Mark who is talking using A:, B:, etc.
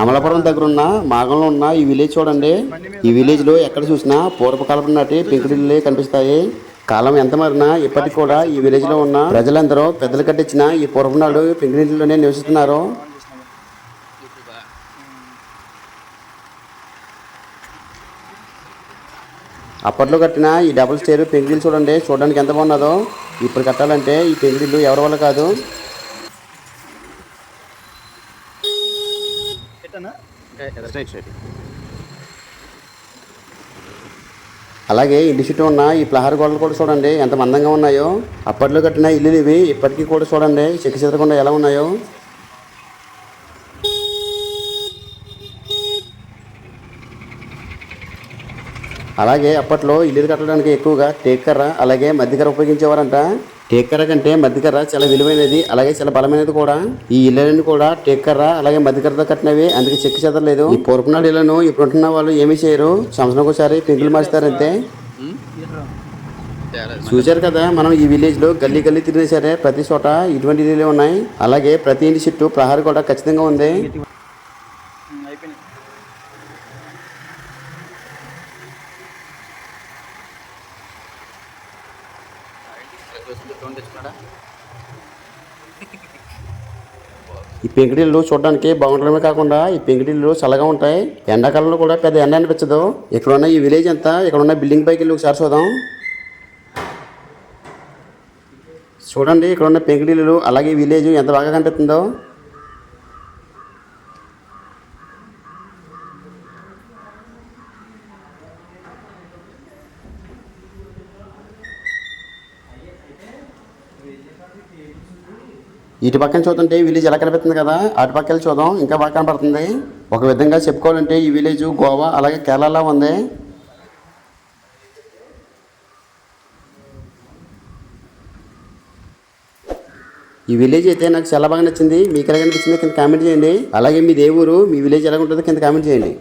A: అమలాపురం దగ్గర ఉన్న మాగంలో ఉన్న ఈ విలేజ్ చూడండి. ఈ విలేజ్లో ఎక్కడ చూసినా పూర్వకాలం నాటి పెంకుటిల్లే కనిపిస్తాయి. కాలం ఎంత మారినా ఇప్పటికి కూడా ఈ విలేజ్లో ఉన్న ప్రజలందరూ పెద్దలు కట్టించిన ఈ పూర్వం నాడు పెంకుటిల్లోనే నివసిస్తున్నారు. అప్పట్లో కట్టిన ఈ డబుల్ స్టేర్ పెంగిల్ చూడండి. చూడడానికి ఎంత బాగున్నదో. ఇప్పుడు కట్టాలంటే ఈ పెంగిళ్ళు ఎవరి వల్ల కాదు. అలాగే ఇంటి చుట్టూ ఉన్న ఈ ప్రహార గోడలు కూడా చూడండి ఎంత మందంగా ఉన్నాయో. అప్పట్లో కట్టిన ఇల్లులు ఇవి ఇప్పటికీ కూడా చూడండి చెక్కి చెదరకుండా ఎలా ఉన్నాయో. అలాగే అప్పట్లో ఇల్లు కట్టడానికి ఎక్కువగా టేక్కర్ర అలాగే మధ్యకర్ర ఉపయోగించేవారంట. టేక్కర్ర కంటే మధ్యకర్ర చాలా విలువైనది అలాగే చాలా బలమైనది కూడా. ఈ ఇళ్ళని కూడా టేక్కర్ర అలాగే మధ్యకర్రతో కట్టినవి అందుకే చెక్కి చెదరలేదు. ఈ పూర్వనాడు ఇళ్ళను ఇప్పుడు ఉంటున్న వాళ్ళు ఏమీ చేయరు. సంవత్సరం ఒకసారి పెంకులు మార్చుతారంతే చూశారు కదా మనం ఈ విలేజ్లో గల్లీ గల్లీ తిరిగినా సరే ప్రతి చోట ఇటువంటి ఉన్నాయి. అలాగే ప్రతి ఇంటి చుట్టూ ప్రహారీ కూడా ఖచ్చితంగా ఉంది. ఈ పెంకుటిల్లు చూడడానికి బాగుండడమే కాకుండా ఈ పెంకుటిల్లు చల్లగా ఉంటాయి. ఎండాకాలంలో కూడా పెద్ద ఎండ అనిపించదు. ఇక్కడ ఉన్న ఈ విలేజ్ అంతా ఇక్కడ ఉన్న బిల్డింగ్ పైకి వెళ్ళి ఒకసారి చూద్దాం. చూడండి ఇక్కడ ఉన్న పెంకుటిల్లు అలాగే విలేజ్ ఎంత బాగా కనిపిస్తుందో. ఇటు పక్కన చూస్తుంటే ఈ విలేజ్ ఎలా కనిపిస్తుంది కదా? అటు పక్కన వెళ్ళి చూద్దాం. ఇంకా బాగా కనపడుతుంది. ఒక విధంగా చెప్పుకోవాలంటే ఈ విలేజ్ గోవా అలాగే కేరళలో ఉంది. ఈ విలేజ్ అయితే నాకు చాలా బాగా నచ్చింది. మీకు ఎలా కనిపించింది కింద కామెంట్ చేయండి. అలాగే మీ దేవూరు మీ విలేజ్ ఎలా ఉంటుందో కింద కామెంట్ చేయండి.